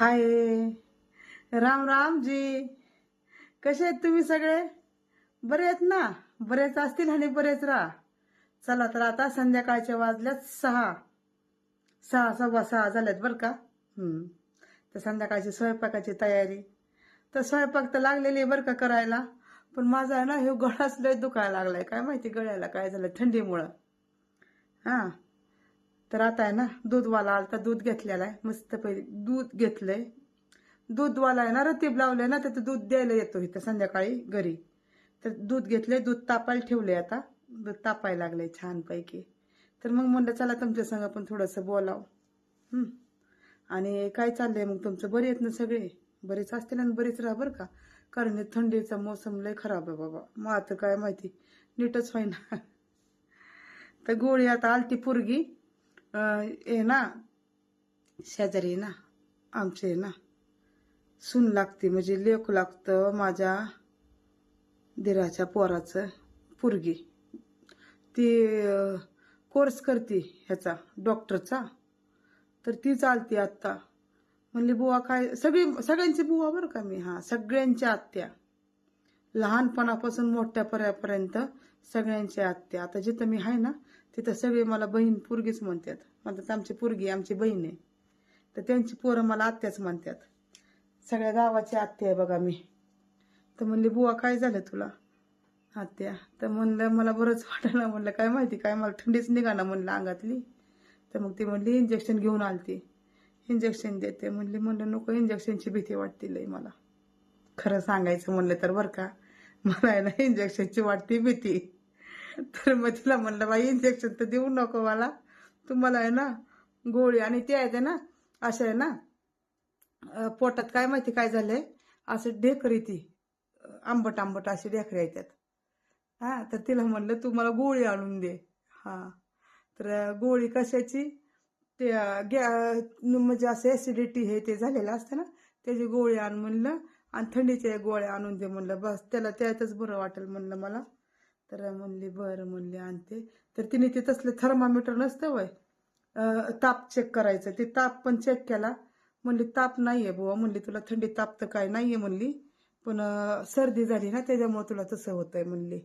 हाय. राम राम जी कसे आहेत तुम्ही सगळे? बरे आहेत ना? बरेच असतील आणि बरेच राहा. चला तर आता संध्याकाळच्या वाजल्यात सहा. सहा सव्वा सहा झाल्यात बरं का? तर संध्याकाळची स्वयंपाकाची तयारी. तर स्वयंपाक तर लागलेली आहे बरं का करायला. पण माझा आहे ना हे गळाच लय दुखायला लागलाय. काय माहिती गळ्याला काय झालं थंडीमुळं. हां. तर आता आहे ना दूधवाला आलता दूध घेतलेला आहे. मस्त पहिले दूध घेतलंय. दूधवाला आहे ना रतीब लावलंय ना त्याचं दूध द्यायला येतो इथं संध्याकाळी घरी. तर दूध घेतलंय दूध तापायला ठेवलंय आता. दूध तापायला लागलंय छानपैकी. तर मग म्हणलं चला तुमच्या संग पण थोडंसं बोलावं. आणि काय चाललंय मग तुमचं? बरे आहेत ना सगळे? बरेच असतील आणि बरेच राहा बरं का? कारण थंडीचा मोसम लय खराब आहे बाबा. मग आता काय माहिती? नीटच होईना. तर गोळी आता आलती पुरगी. ये ना. शेजारी ना. आमचे ना. सून लागते म्हणजे लेक लागतं माझ्या दिराच्या पोराचं पुरगी. ती कोर्स करते ह्याचा डॉक्टरचा तर ती चालते आत्ता. म्हणली बुवा काय सगळी सगळ्यांची बुवा बरं का मी? हां सगळ्यांच्या आत्या. लहानपणापासून मोठ्या पर्यापर्यंत सगळ्यांच्या आत्या. आता जिथं मी आहे ना तिथं सगळे मला बहीण पुरगीच म्हणतात. म्हणतात आमची पुरगी आमची बहीण आहे. तर त्यांची पोरं मला आत्याच म्हणतात. सगळ्या गावाची आत्या आहे बघा मी. तर म्हणली बुवा काय झालं तुला? आत्या. तर म्हणलं मला बरंच वाटायला म्हणलं काय माहिती काय मला थंडीच निघाना म्हणलं अंगातली. तर मग ती म्हणली इंजेक्शन घेऊन आलती. इंजेक्शन देते. म्हणली म्हणलं नको इंजेक्शनची भीती वाटते लई मला. खरं सांगायचं म्हणलं तर बरं का. मला ना इंजेक्शनची वाटते भीती. तर मग तिला म्हणलं बाई इंजेक्शन तर देऊ नको मला. तुम्हाला आहे ना गोळी आणि ते आहे ना अशा आहे ना पोटात काय माहिती काय झालंय? असं ढेकर ती आंबट आंबट अशी ढेकऱ्या येतात. हा तर तिला म्हणलं तू मला गोळी आणून दे. हा. तर गोळी कशाची? ते गॅ म्हणजे असं ॲसिडिटी हे ते झालेलं असतं ना त्याची गोळी आण म्हणलं आणि थंडीच्या गोळ्या आणून दे म्हणलं. बस त्याला त्यातच बरं वाटेल म्हणलं मला. तर म्हणली बरं म्हणली आणते. तर तिने ते तसलं थर्मामीटर नसतं वय ताप चेक करायचं. ते ताप पण चेक केला. म्हणली ताप नाही आहे बुवा. म्हणली तुला थंडी ताप तर काय नाही आहे म्हणली. पण सर्दी झाली ना त्याच्यामुळे तुला तसं होतंय म्हणली.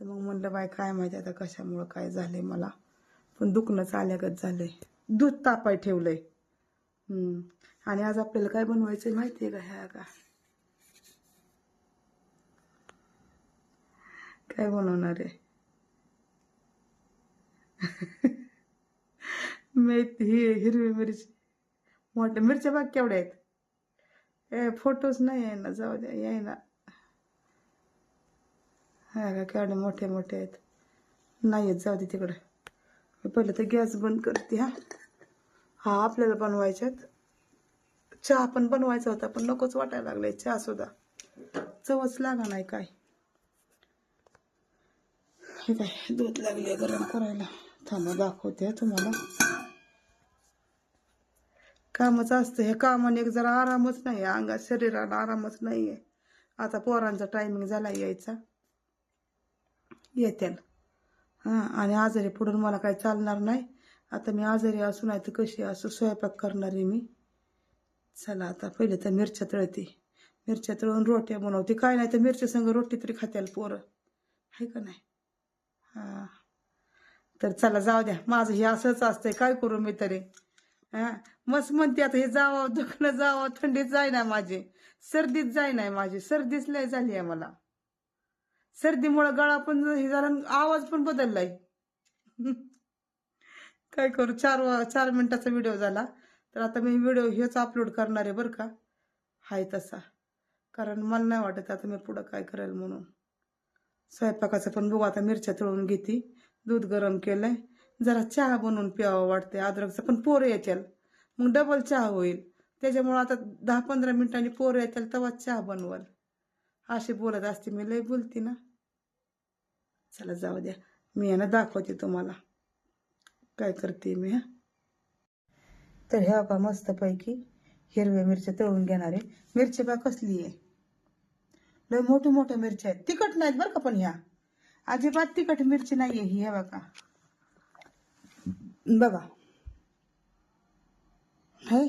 तर मग म्हणलं बाय काय माहिती आता कशामुळं काय झालंय मला. पण दुखणंच चाल्यागत झालंय. दूध तापाय ठेवलंय. हम्म. आणि आज आपल्याला काय बनवायचंय माहितीये का ह्या का काय बनवणार आहे? मेथी हिरवी मिरची. मोठ्या मिरच्या बाग केवढ्या आहेत? ए फोटोच नाही आहे ना जाऊ द्या याय ना. हा का केवढे मोठे मोठे आहेत. नाही आहेत जाऊ दे तिकडे. मी पहिलं तर गॅस बंद करते हा. हा आपल्याला बनवायच्यात. चहा पण बनवायचा होता पण नकोच वाटायला लागलाय चहा सुद्धा. चवच लागा नाही काय. हे काय दूध लागले गरम करायला. थांबा दाखवते तुम्हाला. कामच असतं हे. कामाने एक जरा आरामच नाही आहे. अंगात शरीराला आरामच नाही आहे. आता पोरांचा टायमिंग झाला यायचा. येत्याल. हां आणि आजारी पडून मला काही चालणार नाही. आता मी आजारी असू नाही तर कशी असू स्वयंपाक करणार आहे मी. चला आता पहिले तर मिरच्या तळते. मिरच्या तळून रोट्या बनवते. काय नाही तर मिरच्या संग रोटी तरी खात्याल पोरं. आहे का नाही? हां. तर चला जाऊ द्या. माझं हे असंच असतंय. काय करू मी तरी? हां? मस्त म्हणते आता हे जावं दुखणं जावं थंडीत जाय ना माझी. सर्दीत जाय नाही माझी. सर्दीच लय झाली आहे मला. सर्दीमुळं गळा पण हे झाला आणि आवाज पण बदललाय. काय करू? चार वा- चार मिनिटाचा व्हिडिओ झाला. तर आता मी व्हिडिओ हेच अपलोड करणार आहे बरं का? हाय तसा. कारण मला नाही वाटत आता मी पुढं काय करेल म्हणून. स्वयंपाकाचं पण बघू आता मिरच्या तळून घेते दूध गरम केलंय. जरा चहा बनवून प्यावं वाटते अद्रकचं पण पोरं येतील. मग डबल चहा होईल. त्याच्यामुळं आता दहा पंधरा मिनिटांनी पोरं येतील तेव्हा चहा बनवल. अशी बोलत असते मी लय बोलते ना. चला जाऊ द्या. मी आहे ना दाखवते तुम्हाला. काय करते मी हा? तर ह्या का मस्तपैकी हिरव्या मिरच्या तळून घेणार आहे. मिरची बा कसली आहे? लय मोठे मोठे मिरच्या आहेत. तिखट नाहीत बरं का पण ह्या. अजिबात तिखट मिरची नाहीये ही हे बघा. बघा. हाय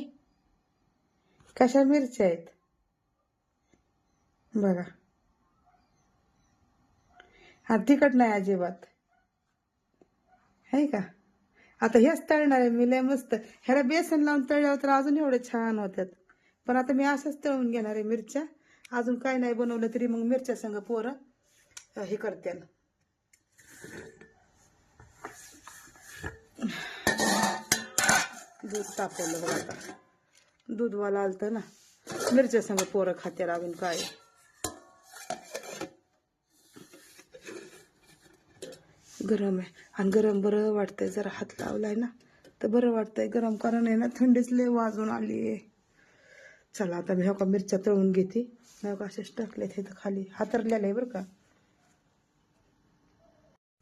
कशा मिरच्या आहेत? बघा. हा तिखट नाही अजिबात. आहे का? आता हेच तळणार आहे मी लय मस्त. ह्याला बेसन लावून तळल्यावर तर अजून एवढे छान होतात पण आता मी असंच तळून घेणार आहे मिरच्या. अजून काय नाही बनवलं तरी मग मिरच्या संग पोरं अं, हे करते दूध तापवलं बघा आता. दूधवाला आलतं ना. मिरच्या संग पोरं खात्या अजून काय. गरम आणि गरम बरं वाटतंय जरा हात लावलाय ना. तर बरं वाटतंय गरम कारण आहे ना थंडीच लय वाजून आली आहे चला आता मी हो का मिरच्या तळून घेते. हो का असेच टाकलेत तिथं खाली. हातरलेलं आहे बरं का.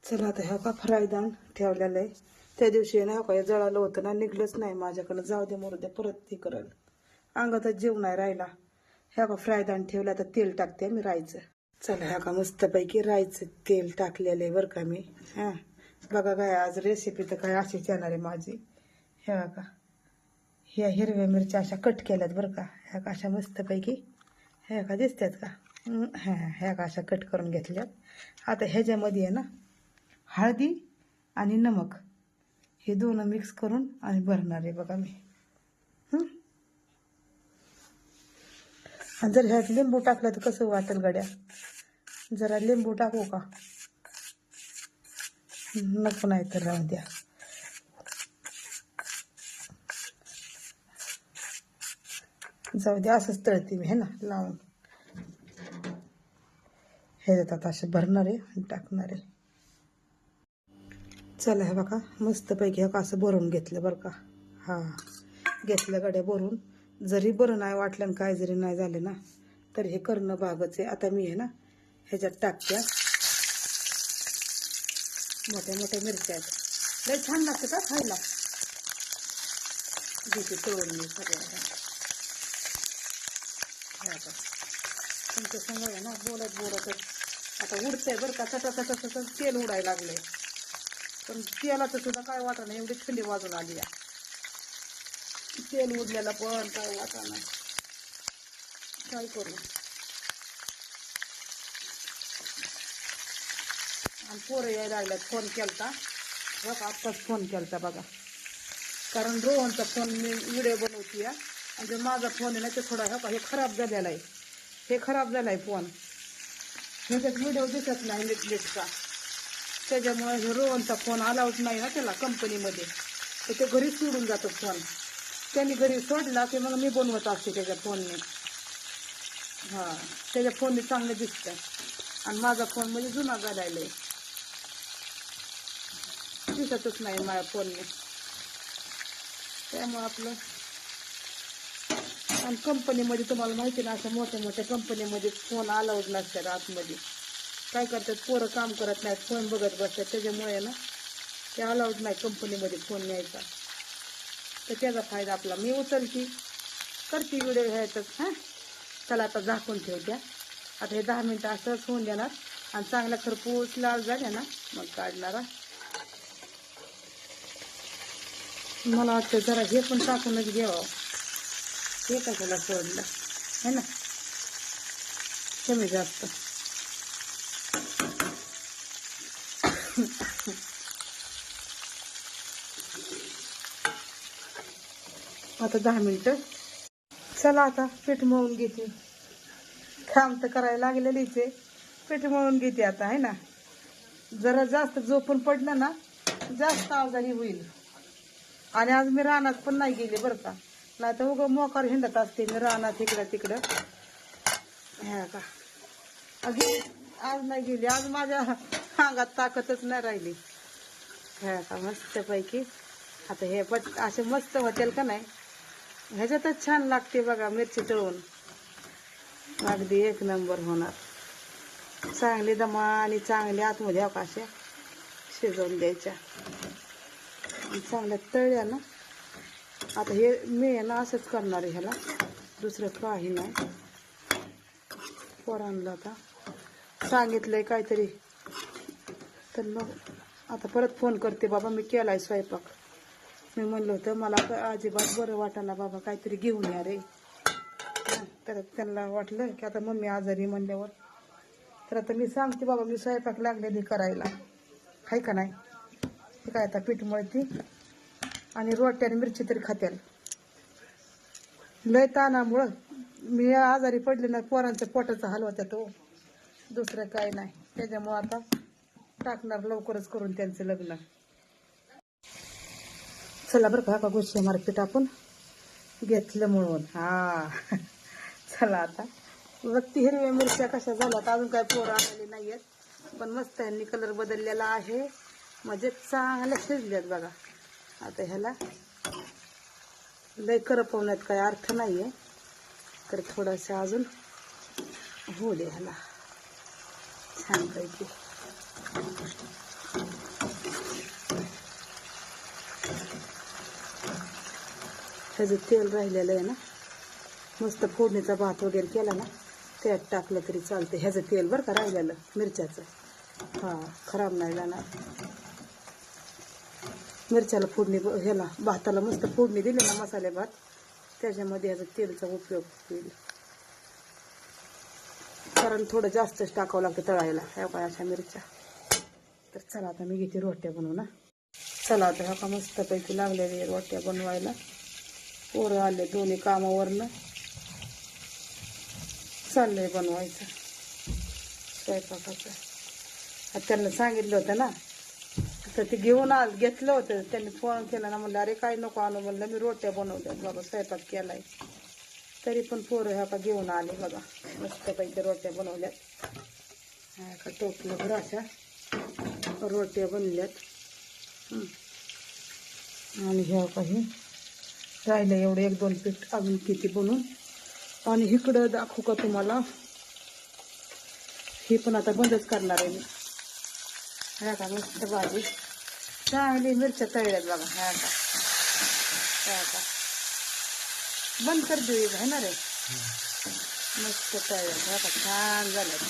चला आता ह्या का फ्रायदान ठेवलेलं आहे. त्या दिवशी ना हो का हे जळालं होतं ना निघलंच नाही माझ्याकडं. जाऊ दे मरू दे परत ते करल. अंगात जीव नाही राहिला. ह्या हो का फ्रायदान ठेवलं आता तेल टाकते मी राहायचं. चला ह्या का मस्तपैकी राहायचं. तेल टाकलेलं आहे बरं का मी. हां. बघा काय आज रेसिपी तर काय अशीच येणार आहे माझी. ह्या का ह्या हिरव्या मिरच्या अशा कट केल्यात बरं का. ह्या का अशा मस्तपैकी ह्या का दिसतात का? ह्या ह्या का अशा कट करून घेतल्यात. आता ह्याच्यामध्ये आहे ना हळदी आणि नमक हे दोन मिक्स करून आणि भरणार आहे बघा मी. जर ह्यात लिंबू टाकलं तर कसं वाटेल गड्या? जरा लिंबू टाकू का? नको नाही तर राहू द्या. जाऊ द्या असंच तळते मी हे ना लावून. हे देतात असे भरणार आहे टाकणार. आहे चला हे बघा मस्तपैकी हे का असं भरून घेतलं बरं का. हा घेतलं गड्या भरून. जरी बरं नाही वाटलं आणि काय जरी नाही झालं ना तर हे करणं भागच आहे. आता मी आहे ना ह्याच्यात टाकत्या मोठ्या मोठ्या मिरच्या आहेत. लय छान लागतं का खायला? घेते तळून मी सगळ्या तुमचं संग आहे ना बोलत बोलतच आता उडतंय बरं का तसा तसा तसं तेल उडायला लागलंय. पण तेलाचं सुद्धा काय वाटत नाही एवढी थंडी वाजून आली आहे तेल उडलेलं पण काय वाटत नाही. काय करू? आणि पोरं यायला लागल्यात फोन केलता. बघा आत्ताच फोन केलता बघा. कारण रोहनचा फोन मी व्हिडिओ बनवती आहे म्हणजे माझा फोन आहे ना ते थोडा हा हे खराब झालेला आहे. हे खराब झाला आहे फोन ह्याच्यात व्हिडिओ दिसत नाही नेटफ्लिक्सचा त्याच्यामुळे हे रोहनचा फोन अलाउड नाही ना त्याला कंपनीमध्ये तर ते घरी सोडून जातो फोन त्यांनी घरी सोडला की मग मी बनवत असते त्याच्या फोनने हां त्याच्या फोनने चांगलं दिसतं. आणि माझा फोन म्हणजे जुना झालेला आहे. दिसतच नाही माझ्या फोनने त्यामुळं आपलं आणि कंपनीमध्ये तुम्हाला माहिती ना असं मोठ्या मोठ्या कंपनीमध्ये फोन अलाउड नसतात आतमध्ये. काय करतात? पोरं काम करत नाहीत फोन बघत बसतात. त्याच्यामुळे ना ते अलाउड नाही कंपनीमध्ये फोन न्यायचा. तर त्याचा फायदा आपला. मी उचलती. करते व्हिडिओ घ्यायचं हां? चला आता झाकून ठेवत्या आता हे दहा मिनटं असंच होऊन देणार आणि चांगला खरपूस लाल झाल्या ना मग काढणारा मला वाटतं जरा हे पण टाकूनच घ्यावं. हे कशाला सोडलं? है ना? कमी जास्त. आता दहा मिनिटं. चला आता पीठ मळून घेते. काम तर करायला लागलेलीच आहे. पीठ मळून घेते आता है ना? जरा जास्त झोपून पडलं ना जास्त आजारी होईल. आणि आज मी रानात पण नाही गेले बरं का. नाही तर उगं मोकार हिंडत असते मी रानात इकडं तिकडं. ह्या का? अगदी आज नाही गेली. आज माझ्या अंगात ताकदच नाही राहिली. ह्या का? मस्तपैकी. आता हे पट असे मस्त होतील का नाही? ह्याच्यातच छान लागते बघा मिरची तळून. अगदी एक नंबर होणार. चांगली दमा आणि चांगली आतमध्ये हो शिजवून द्यायच्या. चांगल्या तळल्या ना? आता हे मी आहे ना असंच करणार आहे ह्याला. दुसरं काही नाही. पोरांना आता. सांगितलंय काहीतरी. तर मग आता परत फोन करते बाबा मी केलाय स्वयंपाक. मी म्हणलं होतं मला अजिबात बरं वाटायला बाबा काहीतरी घेऊन या रे. तर त्यांना वाटलं की आता मम्मी आजारी म्हणल्यावर. तर आता मी सांगते बाबा मी स्वयंपाक लागलेली करायला. आहे का नाही? काय आता पीठ मळती? आणि रोट्या आणि मिरची तरी खात्याल. लय ताणामुळं मी आजारी पडले ना पोरांच्या पोटाचा हलवा होता तो दुसरं काय नाही. त्याच्यामुळं आता टाकणार लवकरच करून त्यांचं लग्न. चला बरं का का गोष्टी मार्केट आपण घेतलं म्हणून. हा. चला आता. व्यक्ती हिरव्या मिरच्या कशा झाल्यात? अजून काय पोरं आलेली नाही आहेत पण मस्त यांनी कलर बदललेला आहे. म्हणजे चांगल्या शिजल्यात बघा. आता ह्याला लय करपवण्यात काय अर्थ नाही आहे तर थोडंसं अजून होऊ दे ह्याला. छानपैकी ह्याचं तेल राहिलेलं आहे ना मस्त फोडणीचा भात वगैरे केला ना त्यात टाकलं तरी चालतं ह्याचं तेल बरं का राहिलेलं मिरच्याचं. हां खराब नाही जाणार. मिरच्याला फोडणी ह्याला भाताला मस्त फोडणी दिली ना मसाले भात. त्याच्यामध्ये ह्याचा तेलचा उपयोग होईल. कारण थोडं जास्तच टाकावं लागतं तळायला. ह्या काय अशा मिरच्या. तर चला आता मी घेते रोट्या बनवू ना चला आता ह्या का मस्तपैकी लागलेले रोट्या बनवायला. पोरं आले दोन्ही कामावरनं. चाललंय बनवायचं. स्वयंपाकाचं. त्यांना सांगितलं होतं ना तर ते घेऊन आल घेतलं होतं. त्यांनी फोन केला ना म्हणलं अरे काय नको आणू? म्हणलं मी रोट्या बनवल्या बाबा स्वयंपाक केलाय. तरी पण पोरं ह्या का घेऊन आले बघा. मस्तपैकी रोट्या बनवल्यात. ह्या का टोपलं भर अशा. रोट्या बनल्यात. आणि ह्या काही राहिलं एवढं एक दोन पीठ अजून किती बनून. आणि इकडं दाखवू का तुम्हाला? ही पण आता बंदच करणार आहे मी. ह्या का मस्त भाजी. चांगली मिरच्या तळल्यात बघा. ह्या का? ह्या का? बंद कर देऊ आहे ना रे मस्त तळल्यात ह्या का छान झाल्यात.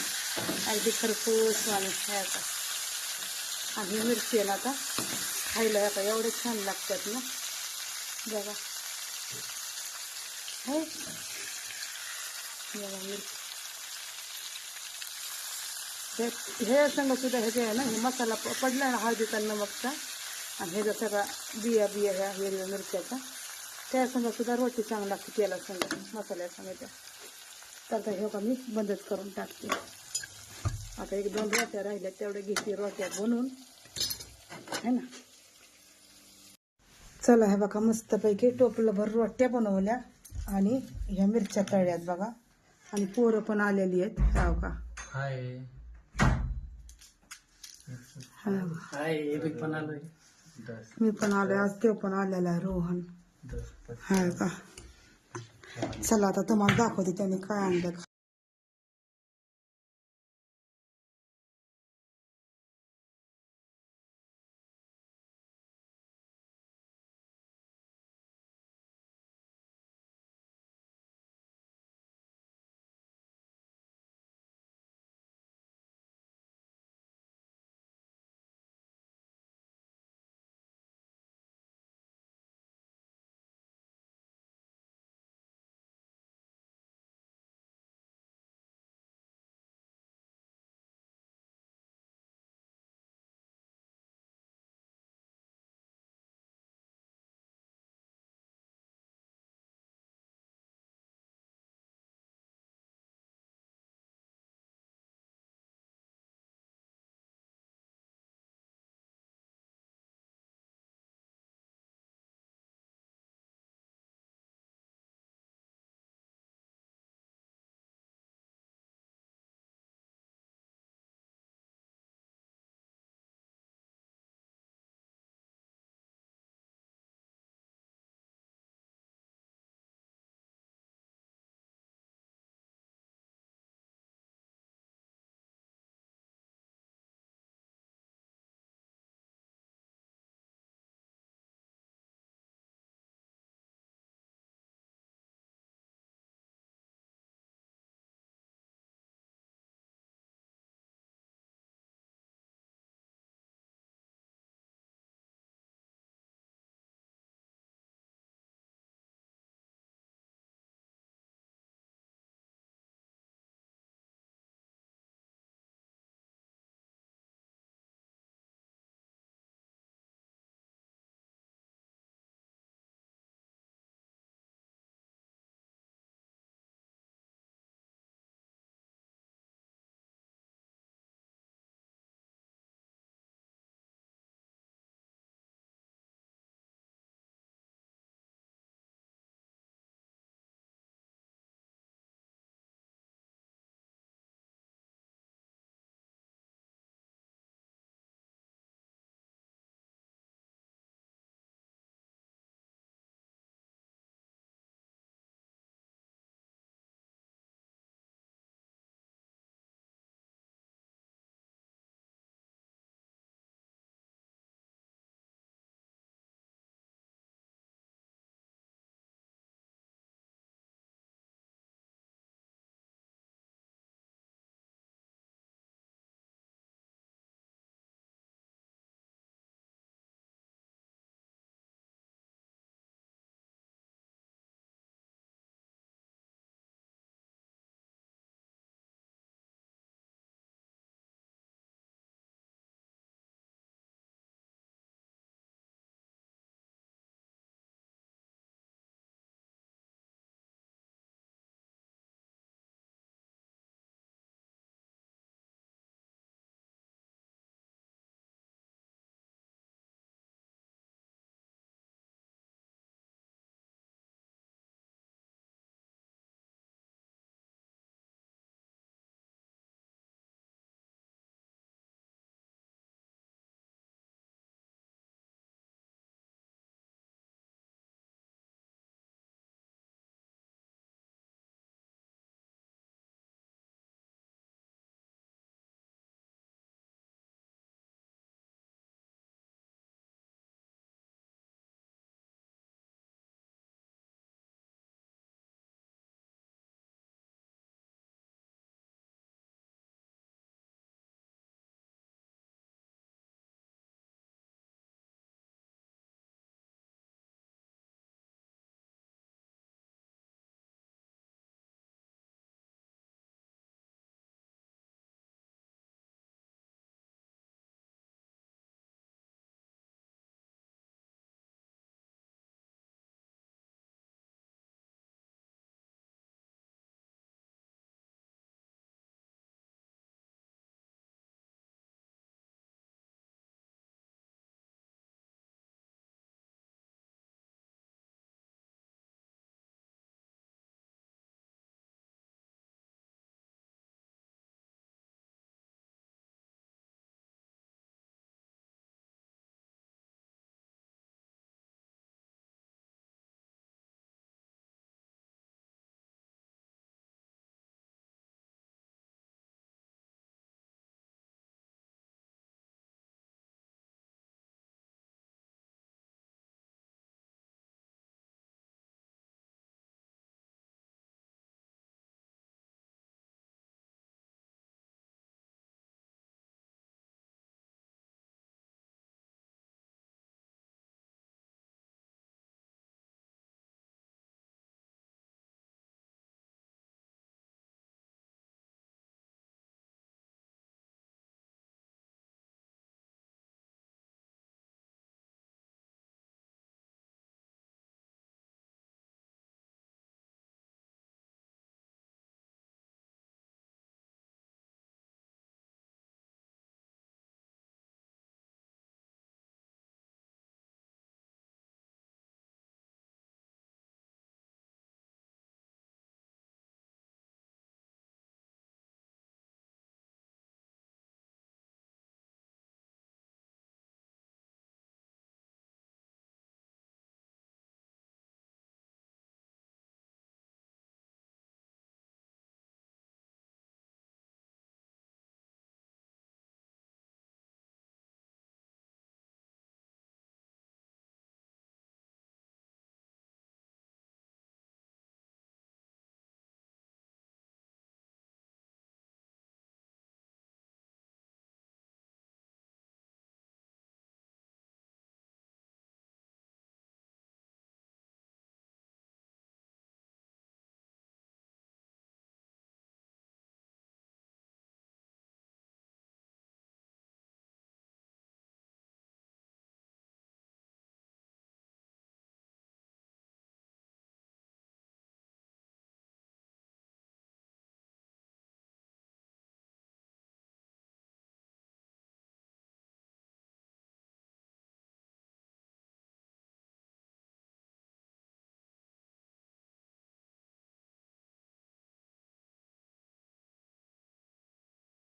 अगदी खरपूस आणि ह्या का आणि मिरची आहे ना आता खायला ह्या का एवढे छान लागतात ना. बघा. हे? बघा मिरची. हे हे संग सुद्धा जे आहे ना हे मसाला प- पडला ना हळदीचा नमकचा आणि हे ह्याचा सगळा बिया बिया ह्या हिरव्या मिरच्याचा त्या संग सुद्धा रोटी चांगला लागते तेला संग मसाल्या संग तर हे का मी बंदच करून टाकते. आता एक दोन रोट्या राहिल्या तेवढ्या घेते रोट्या बनवून. है ना? चला हे बघा मस्तपैकी टोपलंभर रोट्या बनवल्या आणि ह्या मिरच्या तळल्यात बघा. आणि पोरं पण आलेली आहेत हा का? हाय हा बघा. हाय एपिक पण आलोय दस मी पण आलोय आज ते पण आलेला आहे रोहन. हाय का? चला आता तुम्हाला दाखवते त्याने काय आणलं